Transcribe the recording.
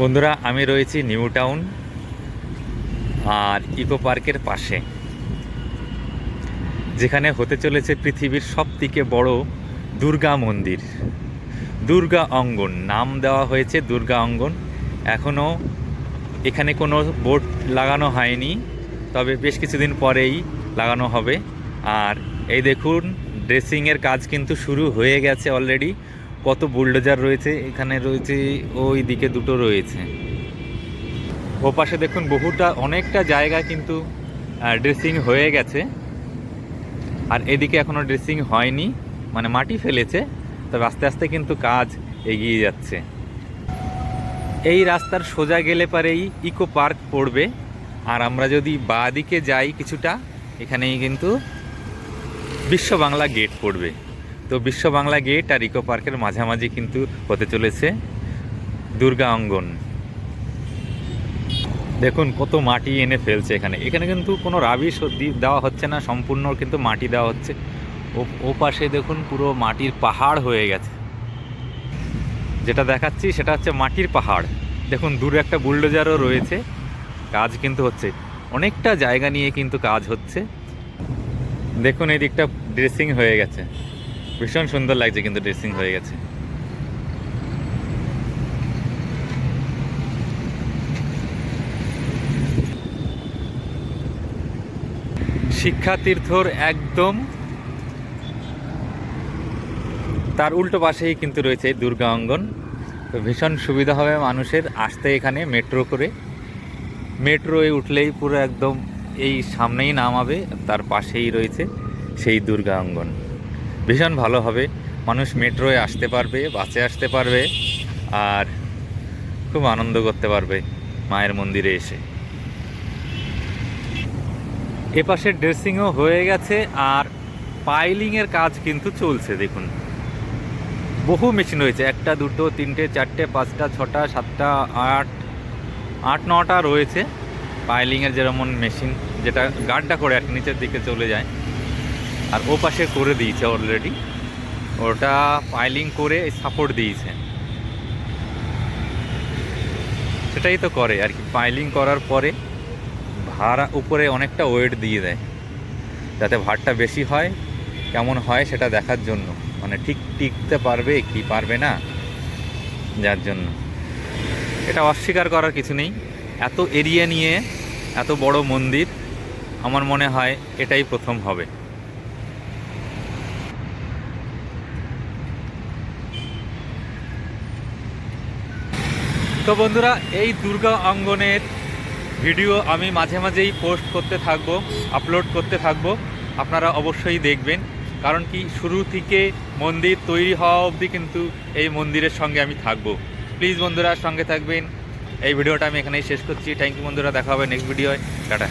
বন্ধুরা, আমি রয়েছি নিউ টাউন আর ইকো পার্কের পাশে, যেখানে হতে চলেছে পৃথিবীর সব থেকে বড় দুর্গা মন্দির, দুর্গা অঙ্গন। নাম দেওয়া হয়েছে দুর্গা অঙ্গন। এখনও এখানে কোনো বোর্ড লাগানো হয়নি, তবে বেশ কিছুদিন পরেই লাগানো হবে। আর এই দেখুন, ড্রেসিংয়ের কাজ কিন্তু শুরু হয়ে গেছে অলরেডি। কত বুলডোজার রয়েছে, এখানে রয়েছে, ওই দিকে দুটো রয়েছে। ও পাশে দেখুন বহুটা, অনেকটা জায়গা কিন্তু ড্রেসিং হয়ে গেছে। আর এদিকে এখনও ড্রেসিং হয়নি মানে মাটি ফেলেছে, তবে আস্তে আস্তে কিন্তু কাজ এগিয়ে যাচ্ছে। এই রাস্তার সোজা গেলে পারেই ইকো পার্ক পড়বে। আর আমরা যদি বাঁ দিকে যাই কিছুটা, এখানেই কিন্তু বিশ্ব বাংলা গেট পড়বে। তো বিশ্ব বাংলা গেট আর ইকো পার্কের মাঝামাঝি কিন্তু হতে চলেছে দুর্গা অঙ্গন। দেখুন, কত মাটি এনে ফেলছে এখানে। এখানে কিন্তু কোনো রাবিশ দেওয়া হচ্ছে না, সম্পূর্ণ কিন্তু মাটি দেওয়া হচ্ছে। ও পাশে দেখুন পুরো মাটির পাহাড় হয়ে গেছে। যেটা দেখাচ্ছি সেটা হচ্ছে মাটির পাহাড়। দেখুন, দূরে একটা বুলডোজারও রয়েছে। কাজ কিন্তু হচ্ছে। অনেকটা জায়গা নিয়ে কিন্তু কাজ হচ্ছে। দেখুন, এই দিকটা ড্রেসিং হয়ে গেছে। ভীষণ সুন্দর লাগছে কিন্তু ড্রেসিং হয়ে গেছে। শিক্ষা তীর্থর একদম তার উল্টো পাশেই কিন্তু রয়েছে দুর্গা অঙ্গন। ভীষণ সুবিধা হবে মানুষের আসতে এখানে মেট্রো করে। মেট্রোয় উঠলেই পুরো একদম এই সামনেই নামাবে, তার পাশেই রয়েছে সেই দুর্গা অঙ্গন। ভীষণ ভালো হবে। মানুষ মেট্রোয় আসতে পারবে, বাসে আসতে পারবে আর খুব আনন্দ করতে পারবে মায়ের মন্দিরে এসে। এপাশে ড্রেসিংও হয়ে গেছে আর পাইলিংয়ের কাজ কিন্তু চলছে, দেখুন। বহু মেশিন রয়েছে, একটা, দুটো, তিনটে, চারটে, পাঁচটা, ছটা, সাতটা, আট আট, নটা রয়েছে। পাইলিংয়ের যেমন মেশিন, যেটা গাড্ডা করে এক নিচের দিকে চলে যায়। আর ও পাশে করে দিয়েছে অলরেডি ওটা পাইলিং করে সাপোর্ট দিয়েছে। সেটাই তো করে আর কি পাইলিং করার পরে ভাড়া উপরে অনেকটা ওয়েট দিয়ে দেয়, যাতে ভারটা বেশি হয়, কেমন হয় সেটা দেখার জন্য। মানে ঠিক টিকতে পারবে কি পারবে না, যার জন্য। এটা অস্বীকার করার কিছু নেই। এত এরিয়া নিয়ে, এত বড় মন্দির, আমার মনে হয় এটাই প্রথম হবে। তো বন্ধুরা, এই দুর্গা অঙ্গনের ভিডিও আমি মাঝে মাঝেই পোস্ট করতে থাকব আপলোড করতে থাকব। আপনারা অবশ্যই দেখবেন, কারণ কি শুরু থেকে মন্দির তৈরি হওয়া অবধি কিন্তু এই মন্দিরের সঙ্গে আমি থাকব। প্লিজ বন্ধুরা, সঙ্গে থাকবেন। এই ভিডিওটা আমি এখানেই শেষ করছি। থ্যাংক ইউ বন্ধুরা, দেখা হবে নেক্সট ভিডিওয় টাটা।